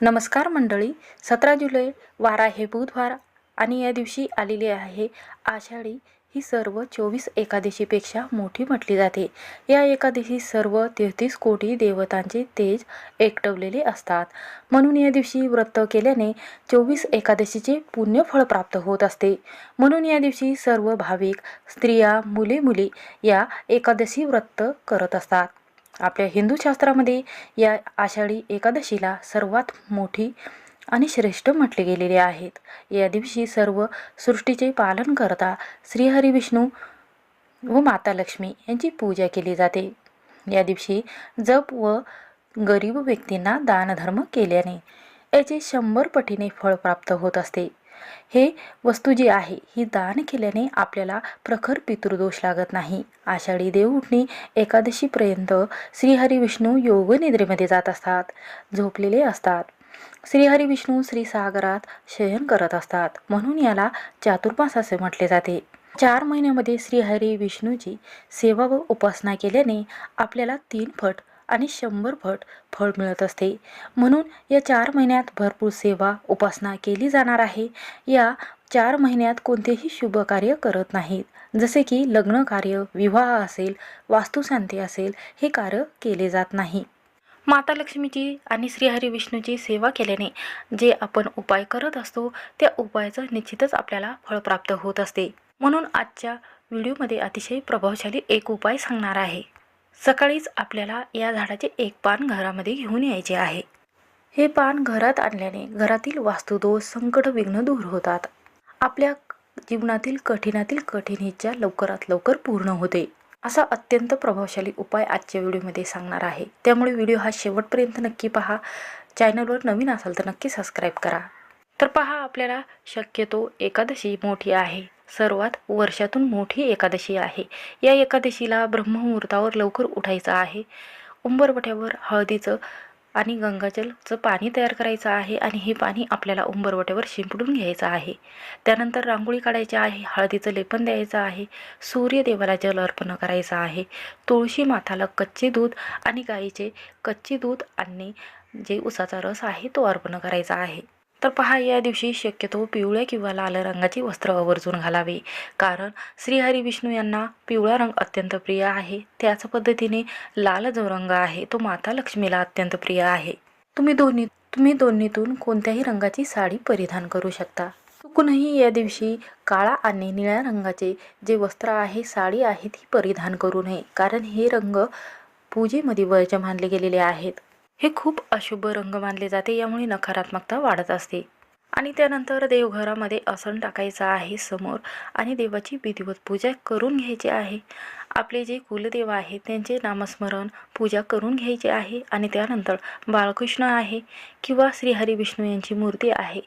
नमस्कार मंडळी. सतरा जुलै वारा हे बुधवार आणि या दिवशी आलेली आहे. आषाढी ही सर्व चोवीस एकादशीपेक्षा मोठी म्हटली जाते. या एकादशी सर्व तेहतीस कोटी देवतांचे तेज एकटवलेले असतात. म्हणून या दिवशी व्रत केल्याने चोवीस एकादशीचे पुण्यफळ प्राप्त होत असते. म्हणून या दिवशी सर्व भाविक स्त्रिया मुले मुली या एकादशी व्रत करत असतात. आपल्या हिंदू शास्त्रामध्ये या आषाढी एकादशीला सर्वात मोठी आणि श्रेष्ठ म्हटले गेलेले आहेत. या दिवशी सर्व सृष्टीचे पालन करता श्रीहरी विष्णू व माता लक्ष्मी यांची पूजा केली जाते. या दिवशी जप व गरीब व्यक्तींना दानधर्म केल्याने याचे शंभर पटीने फळ प्राप्त होत असते. हे वस्तू जी आहे ही दान केल्याने आपल्याला प्रखर पितृदोष लागत नाही. आषाढी देवउठणी एकादशीपर्यंत श्रीहरी विष्णू योगनिद्रेमध्ये जात असतात झोपलेले असतात. श्रीहरी विष्णू श्रीसागरात शयन करत असतात म्हणून याला चातुर्मास असे म्हटले जाते. चार महिन्यामध्ये श्रीहरी विष्णूची सेवा व उपासना केल्याने आपल्याला तीन फट आणि शंभर फट फळ मिळत असते. म्हणून या चार महिन्यात भरपूर सेवा उपासना केली जाणार आहे. या चार महिन्यात कोणतेही शुभ कार्य करत नाहीत. जसे की लग्न कार्य विवाह असेल वास्तुशांती असेल हे कार्य केले जात नाही. माता लक्ष्मीची आणि श्रीहरी विष्णूची सेवा केल्याने जे आपण उपाय करत असतो त्या उपायाचं निश्चितच आपल्याला फळ प्राप्त होत असते. म्हणून आजच्या व्हिडिओमध्ये अतिशय प्रभावशाली एक उपाय सांगणार आहे. सकाळीच आपल्याला या झाडाचे एक पान घरामध्ये घेऊन यायचे आहे. हे पान घरात आणल्याने घरातील वास्तुदोष संकट विघ्न दूर होतात. आपल्या जीवनातील कठीणातील कठीण इच्छा लवकरात लवकर पूर्ण होते. असा अत्यंत प्रभावशाली उपाय आजच्या व्हिडिओमध्ये सांगणार आहे. त्यामुळे व्हिडिओ हा शेवटपर्यंत नक्की पहा. चॅनलवर नवीन असाल तर नक्की सबस्क्राईब करा. तर पहा आपल्याला शक्यतो एकादशी मोठी आहे. सर्वात वर्षातून मोठी एकादशी आहे. या एकादशीला ब्रह्ममुहूर्तावर लवकर उठायचं आहे. उंबरवट्यावर हळदीचं आणि गंगाजलचं पाणी तयार करायचं आहे आणि हे पाणी आपल्याला उंबरवट्यावर शिंपडून घ्यायचं आहे. त्यानंतर रांगोळी काढायची आहे हळदीचं लेपन द्यायचं आहे सूर्यदेवाला जल अर्पण करायचं आहे तुळशी माथाला कच्चे दूध आणि गाईचे कच्चे दूध आणि जे उसाचा रस आहे तो अर्पण करायचा आहे. तर पहा या दिवशी शक्यतो पिवळ्या किंवा लाल रंगाची वस्त्र आवर्जून घालावे. कारण श्रीहरी विष्णू यांना पिवळा रंग अत्यंत प्रिय आहे. त्याच पद्धतीने लाल जो रंग आहे तो माता लक्ष्मीला अत्यंत प्रिय आहे. तुम्ही दोन्ही तुम्ही दोन्हीतून कोणत्याही रंगाची साडी परिधान करू शकता. चुकूनही या दिवशी काळा आणि निळ्या रंगाचे जे वस्त्र आहे साडी आहे ती परिधान करू नये. कारण हे रंग पूजेमध्ये वर्ज मानले गेलेले आहेत. हे खूप अशुभ रंग मानले जाते यामुळे नकारात्मकता वाढत असते. आणि त्यानंतर देवघरामध्ये आसन टाकायचं आहे समोर आणि देवाची विधिवत पूजा करून घ्यायची आहे. आपले जे कुलदेव आहेत त्यांचे नामस्मरण पूजा करून घ्यायचे आहे आणि त्यानंतर बाळकृष्ण आहे किंवा श्रीहरी विष्णू यांची मूर्ती आहे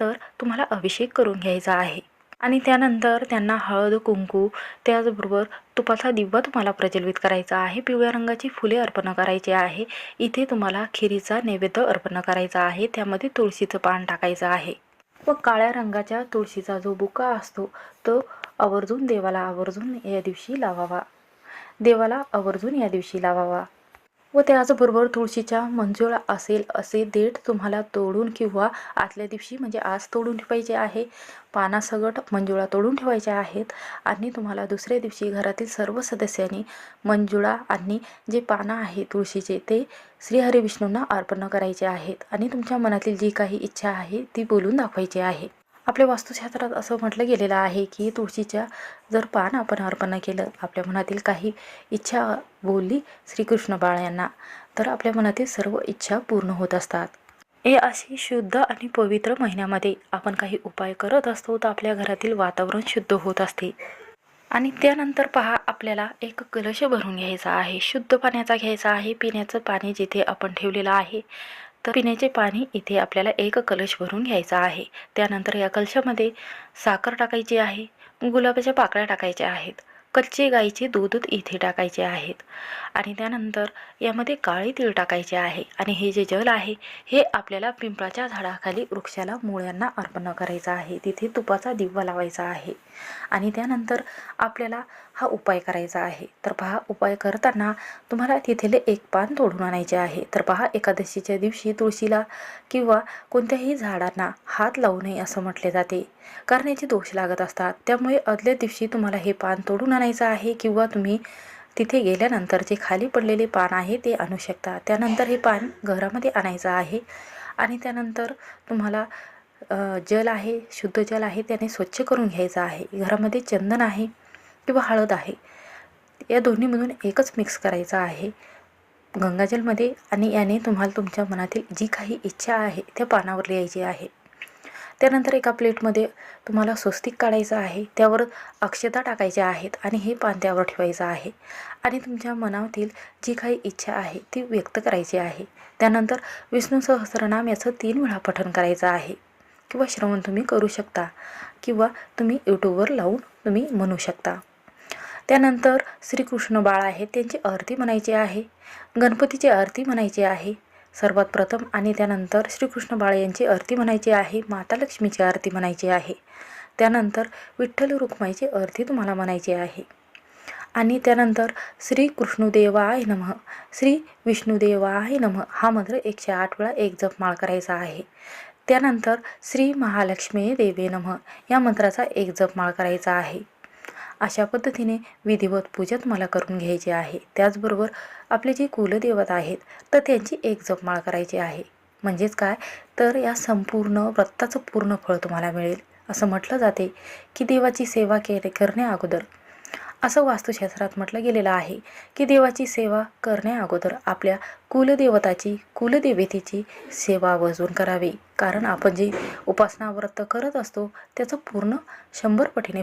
तर तुम्हाला अभिषेक करून घ्यायचा आहे. आणि त्यानंतर त्यांना हळद कुंकू त्याचबरोबर तुपाचा दिवा तुम्हाला प्रज्वलित करायचा आहे. पिवळ्या रंगाची फुले अर्पण करायची आहे. इथे तुम्हाला खिरीचा नैवेद्य अर्पण करायचा आहे. त्यामध्ये तुळशीचं पान टाकायचं आहे. व काळ्या रंगाच्या तुळशीचा जो बुका असतो तो आवर्जून देवाला आवर्जून या दिवशी लावावा. देवाला आवर्जून या दिवशी लावावा. व त्याचबरोबर तुळशीच्या मंजुळा असेल असे देठ तुम्हाला तोडून किंवा आतल्या दिवशी म्हणजे आज तोडून ठेवायचे आहे. पानासगट मंजुळा तोडून ठेवायच्या आहेत आणि तुम्हाला दुसऱ्या दिवशी घरातील सर्व सदस्यांनी मंजुळा आणि जे पानं आहे तुळशीचे ते श्रीहरी विष्णूंना अर्पण करायचे आहेत आणि तुमच्या मनातील जी काही इच्छा आहे ती बोलून दाखवायची आहे. आपल्या वास्तुशास्त्रात असं म्हटलं गेलेलं आहे की तुळशीच्या जर पान आपण अर्पण केलं आपल्या मनातील काही इच्छा बोलली श्रीकृष्ण बाळ यांना तर आपल्या मनातील सर्व इच्छा पूर्ण होत असतात. हे अशी शुद्ध आणि पवित्र महिन्यामध्ये आपण काही उपाय करत असतो तर आपल्या घरातील वातावरण शुद्ध होत असते. आणि त्यानंतर पहा आपल्याला एक कलश भरून घ्यायचा आहे शुद्ध पाण्याचा घ्यायचा आहे पिण्याचं पाणी जिथे आपण ठेवलेलं आहे तर पिण्याचे पाणी इथे आपल्याला एक कलश भरून घ्यायचा आहे. त्यानंतर या कलशामध्ये साखर टाकायची आहे. गुलाबाच्या पाकळ्या टाकायच्या आहेत. कच्चे गाईचे दूध इथे टाकायचे आहेत. आणि त्यानंतर यामध्ये काळे तीळ टाकायचे आहे. आणि हे जे जल आहे हे आपल्याला पिंपळाच्या झाडाखाली वृक्षाला मुळ्यांना अर्पण करायचं आहे. तिथे तुपाचा दिवा लावायचा आहे. आणि त्यानंतर आपल्याला हा उपाय करायचा आहे. तर पहा उपाय करताना तुम्हाला तिथेले एक पान तोडून आणायचे आहे. तर पहा एकादशीच्या दिवशी तुळशीला किंवा कोणत्याही झाडांना हात लावू नये असं म्हटले जाते. कारण याचे दोष लागत असतात. त्यामुळे आदल्या दिवशी तुम्हाला हे पान तोडून आणायचं आहे किंवा तुम्ही तिथे गेल्यानंतर जे खाली पडलेले पान आहे ते आणू शकता. त्यानंतर हे पान घरामध्ये आणायचं आहे आणि त्यानंतर तुम्हाला जल आहे शुद्ध जल आहे त्याने स्वच्छ करून घ्यायचं आहे. घरामध्ये चंदन आहे किंवा हळद आहे. या दोन्हीमधून एकच मिक्स करायचं आहे. गंगाजलमध्ये आणि याने तुम्हाला तुमच्या मनातील जी काही इच्छा आहे त्या पानावर लिहायची आहे. त्यानंतर एका प्लेटमध्ये तुम्हाला स्वस्तिक काढायचं आहे त्यावर अक्षता टाकायच्या आहेत आणि हे पान त्यावर ठेवायचं आहे. आणि तुमच्या मनातील जी काही इच्छा आहे ती व्यक्त करायची आहे. त्यानंतर विष्णू सहस्रनाम याचं तीन वेळा पठण करायचं आहे. किंवा श्रवण तुम्ही करू शकता किंवा तुम्ही यूट्यूबवर लावून तुम्ही म्हणू शकता. त्यानंतर श्रीकृष्ण बाळ आहेत त्यांची आरती म्हणायची आहे. गणपतीची आरती म्हणायची आहे. सर्वात प्रथम आणि त्यानंतर श्रीकृष्ण बाळ यांची आरती म्हणायची आहे माता लक्ष्मीची आरती म्हणायची आहे. त्यानंतर विठ्ठल रुक्माईची आरती तुम्हाला म्हणायची आहे. आणि त्यानंतर श्री कृष्णुदेवाय नमः. श्री विष्णुदेवाय नमः हा मंत्र एकशे आठ वेळा एक जप माळ करायचा आहे. त्यानंतर श्री महालक्ष्मी देवे नमः या मंत्राचा एक जप माळ करायचा आहे. अशा पद्धतीने विधिवत पूजत मला करून घ्यायची आहे. त्याचबरोबर आपले जे कुलदेवता आहेत तर त्यांची एक जपमाळ करायची आहे. म्हणजेच काय? तर या संपूर्ण व्रताचं पूर्ण फळ तुम्हाला मिळेल. असं म्हटलं जाते की देवाची सेवा केले करण्या अगोदर. असं वास्तुशास्त्रात म्हटलं गेलेलं आहे की देवाची सेवा करण्या अगोदर आपल्या कुलदेवताची कुलदेवतेची सेवा आवर्जून करावी. कारण आपण जे उपासना व्रत करत असतो त्याचं पूर्ण शंभर पटीने